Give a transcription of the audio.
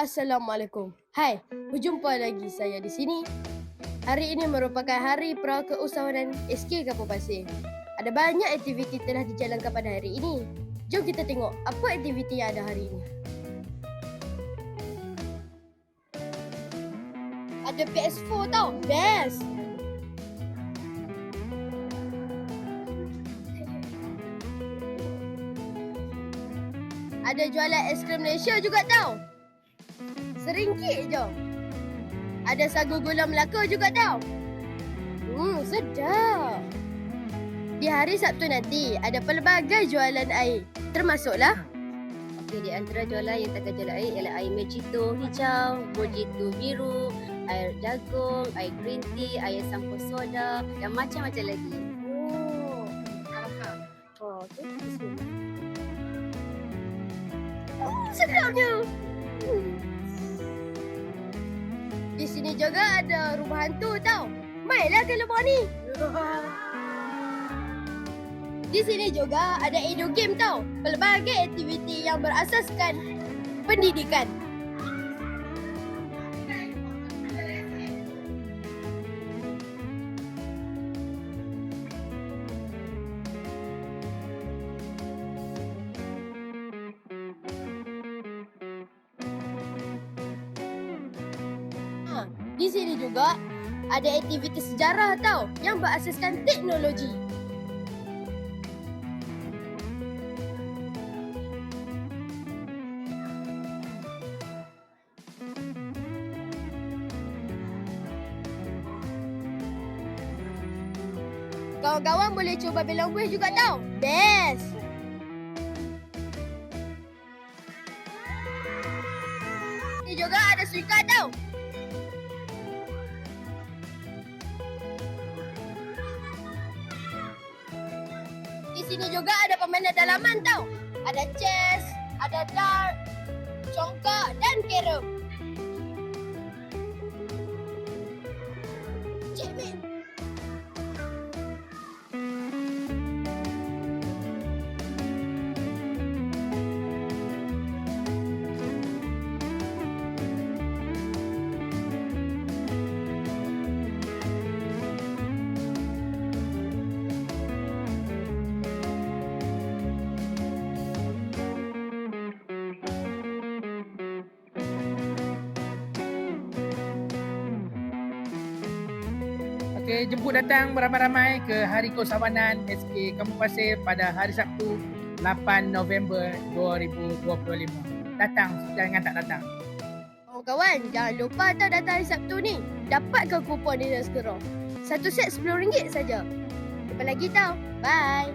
Assalamualaikum. Hai, berjumpa lagi saya di sini. Hari ini merupakan hari prakeusahawanan SK Kampung Pasir. Ada banyak aktiviti telah dijalankan pada hari ini. Jom kita tengok apa aktiviti yang ada hari ini. Ada PS4 tau. Best. Ada jualan aiskrim Malaysia juga tau. Seringgit je. Ada sagu gula Melaka juga tau. Hmm, sedap. Di hari Sabtu nanti ada pelbagai jualan air. Termasuklah Okey, di antara jualan yang takkan jual air ialah air mojito hijau, mojito biru, air jagung, air green tea, air sampur soda dan macam-macam lagi. Oh. Oh, tu. Oh, sedapnya. Juga ada rumah hantu tau. Mainlah ke rumah ni. Di sini juga ada Edu Game tau. Pelbagai aktiviti yang berasaskan pendidikan. Di sini juga ada aktiviti sejarah tau yang berasaskan teknologi. Kawan-kawan boleh cuba belong buih juga tau. Best. Ni juga ada suika tau. Sini juga ada permainan dalaman tau. Ada chess, ada dart, congkak dan carom. Okey, jemput datang beramai-ramai ke Hari Keusahawanan SK Kampung Pasir pada hari Sabtu 8 November 2025. Datang, jangan tak datang. Kawan-kawan, jangan lupa tau datang hari Sabtu ni. Dapatkan kupon di Naskerong. Satu set RM10 saja. Jumpa lagi tau. Bye.